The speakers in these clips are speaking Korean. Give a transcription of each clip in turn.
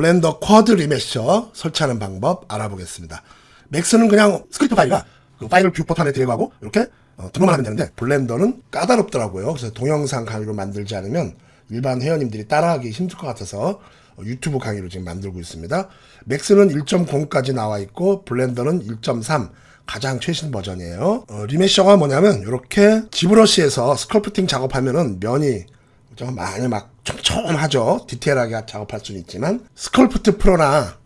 블렌더 쿼드 리메셔 설치하는 방법 알아보겠습니다. 맥스는 그냥 스크립트 파일이라 그 파일을 뷰 버튼에 드래그하고 이렇게 어, 등록만 하면 되는데 블렌더는 까다롭더라고요. 그래서 동영상 강의로 만들지 않으면 일반 회원님들이 따라하기 힘들 것 같아서 어, 유튜브 강의로 지금 만들고 있습니다. 맥스는 1.0까지 나와 있고 블렌더는 1.3 가장 최신 버전이에요. 어, 리메셔가 뭐냐면 이렇게 지브러시에서 스컬프팅 작업하면은 면이 좀 많이 막 촘촘하죠. 디테일하게 작업할 수는 있지만 스컬프트 프로나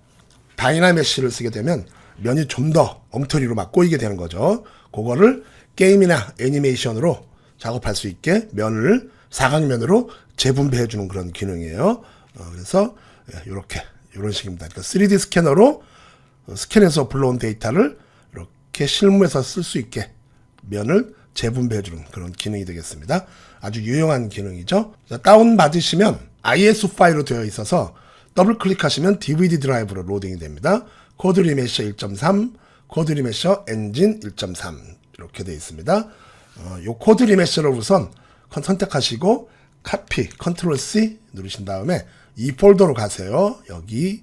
다이나메시를 쓰게 되면 면이 좀 더 엉터리로 막 꼬이게 되는 거죠. 그거를 게임이나 애니메이션으로 작업할 수 있게 면을 사각면으로 재분배해 주는 그런 기능이에요. 어, 그래서 이렇게 이런 식입니다. 그러니까 3D 스캐너로 어, 스캔해서 불러온 데이터를 이렇게 실무에서 쓸 수 있게 면을 재분배해 주는 그런 기능이 되겠습니다. 아주 유용한 기능이죠. 자, 다운 받으시면 ISO 파일로 되어 있어서 더블 클릭하시면 DVD 드라이브로 로딩이 됩니다. 코드 리메셔 1.3, 코드 리메셔 엔진 1.3 이렇게 되어 있습니다. 어, 요 코드 리메셔를 우선 컨- 선택하시고 카피 컨트롤 C 누르신 다음에 이 폴더로 가세요. 여기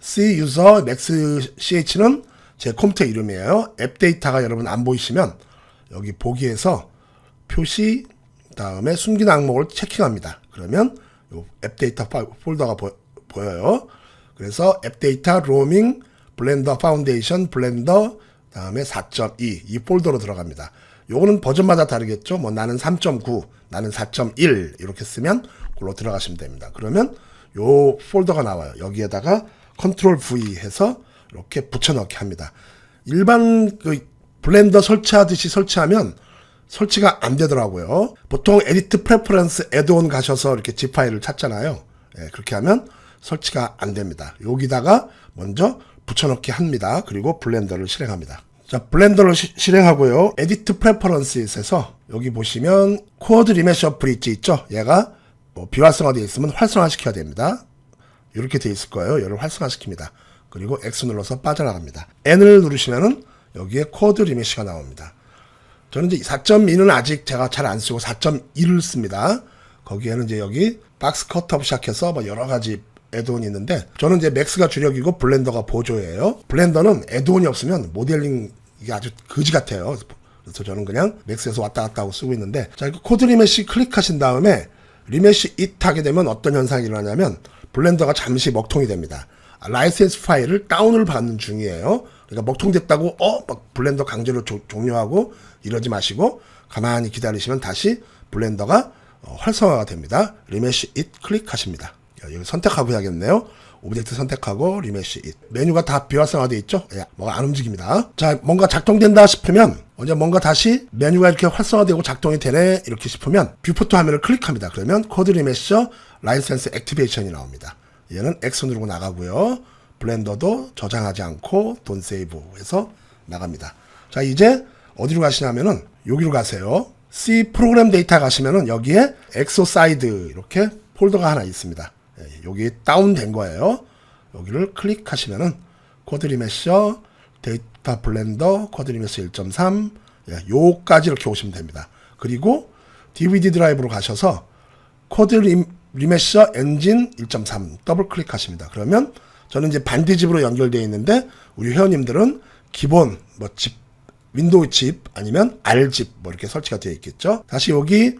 C 유저 맥스 CH는 제 컴퓨터 이름이에요. 앱 데이터가 여러분 안 보이시면 여기 보기에서 표시 다음에 숨긴 항목을 체킹합니다. 그러면 요앱 데이터 파- 폴더가 보, 보여요. 그래서 앱 데이터 로밍 블렌더 파운데이션 블렌더 다음에 4.2 이 폴더로 들어갑니다. 요거는 버전마다 다르겠죠. 뭐 나는 3.9, 나는 4.1 이렇게 쓰면 그걸로 들어가시면 됩니다. 그러면 요 폴더가 나와요. 여기에다가 컨트롤 V 해서 이렇게 붙여넣기 합니다. 일반 그 블렌더 설치하듯이 설치하면 설치가 안 되더라고요. 보통 에디트 프레퍼런스 애드온 가셔서 이렇게 zip 파일을 찾잖아요. 예, 그렇게 하면 설치가 안 됩니다. 여기다가 먼저 붙여넣기 합니다. 그리고 블렌더를 실행합니다. 자, 블렌더를 시- 실행하고요. 에디트 프레퍼런스에서 여기 보시면 코어드 리메셔 브릿지 있죠? 얘가 뭐 비활성화 되어 있으면 활성화 시켜야 됩니다. 이렇게 돼 있을 거예요. 얘를 활성화 시킵니다. 그리고 X 눌러서 빠져나갑니다. N을 누르시면은 여기에 코드 리메시가 나옵니다. 저는 이제 4.2는 아직 제가 잘 안 쓰고 4.1을 씁니다. 거기에는 이제 여기 박스 컷업 시작해서 뭐 여러 가지 애드온이 있는데 저는 이제 맥스가 주력이고 블렌더가 보조예요. 블렌더는 애드온이 없으면 모델링 이게 아주 거지 같아요. 그래서 저는 그냥 맥스에서 왔다 갔다 하고 쓰고 있는데 자, 이거 코드 리메시 클릭하신 다음에 리메시 잇 하게 되면 어떤 현상이 일어나냐면 블렌더가 잠시 먹통이 됩니다. 아, 라이센스 파일을 다운을 받는 중이에요. 그러니까 먹통됐다고 어 막 블렌더 강제로 조- 종료하고 이러지 마시고 가만히 기다리시면 다시 블렌더가 어, 활성화가 됩니다. 리메시 잇 클릭하십니다. 야, 여기 선택하고 해야겠네요. 오브젝트 선택하고 리메시 잇 메뉴가 다 비활성화되어 있죠? 예, 뭐가 안 움직입니다. 자, 뭔가 작동된다 싶으면 언제 뭔가 다시 메뉴가 이렇게 활성화되고 작동이 되네 이렇게 싶으면 뷰포트 화면을 클릭합니다. 그러면 코드 리메셔 라이센스 액티베이션이 나옵니다. 얘는 X 누르고 나가고요. 블렌더도 저장하지 않고 돈 세이브 해서 나갑니다. 자, 이제 어디로 가시냐면은 여기로 가세요. C 프로그램 데이터 가시면은 여기에 엑소사이드 이렇게 폴더가 하나 있습니다. 예, 여기 다운된 거예요. 여기를 클릭하시면은 코드 리메셔 데이터 블렌더 코드 리메셔 1.3 예, 요까지 이렇게 오시면 됩니다. 그리고 DVD 드라이브로 가셔서 코드 리, 리메셔 엔진 1.3 더블 클릭하십니다. 그러면 저는 이제 반디집으로 연결되어 있는데 우리 회원님들은 기본 뭐 집 윈도우 칩 아니면 R 칩뭐 이렇게 설치가 되어 있겠죠. 다시 여기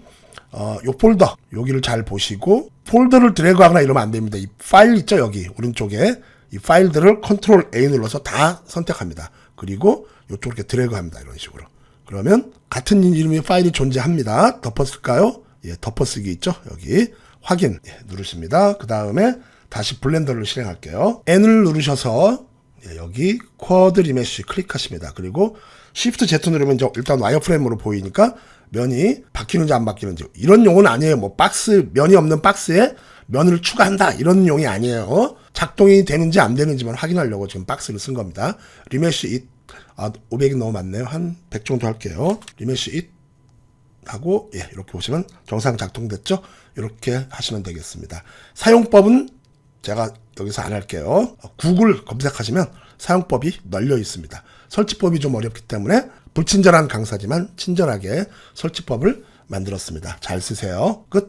어, 요 폴더 여기를 잘 보시고 폴더를 드래그하거나 이러면 안 됩니다. 이 파일 있죠 여기 오른쪽에 이 파일들을 컨트롤 A 눌러서 다 선택합니다. 그리고 요쪽 이렇게 드래그합니다 이런 식으로. 그러면 같은 이름의 파일이 존재합니다. 덮었을까요? 예, 덮어쓰기 있죠 여기 확인 예, 누르십니다. 그 다음에 다시 블렌더를 실행할게요. N을 누르셔서 예, 여기 쿼드 리메쉬 클릭하십니다. 그리고 Shift Z 누르면 일단 와이어프레임으로 보이니까 면이 바뀌는지 안 바뀌는지 이런 용어는 아니에요. 뭐 박스 면이 없는 박스에 면을 추가한다 이런 용이 아니에요. 작동이 되는지 안 되는지만 확인하려고 지금 박스를 쓴 겁니다. 리메쉬 잇 아, 500이 너무 많네요. 한 100 정도 할게요. 리메쉬 잇 하고 예, 이렇게 보시면 정상 작동됐죠? 이렇게 하시면 되겠습니다. 사용법은 제가 여기서 안 할게요. 어, 구글 검색하시면 사용법이 널려 있습니다. 설치법이 좀 어렵기 때문에 불친절한 강사지만 친절하게 설치법을 만들었습니다. 잘 쓰세요. 끝.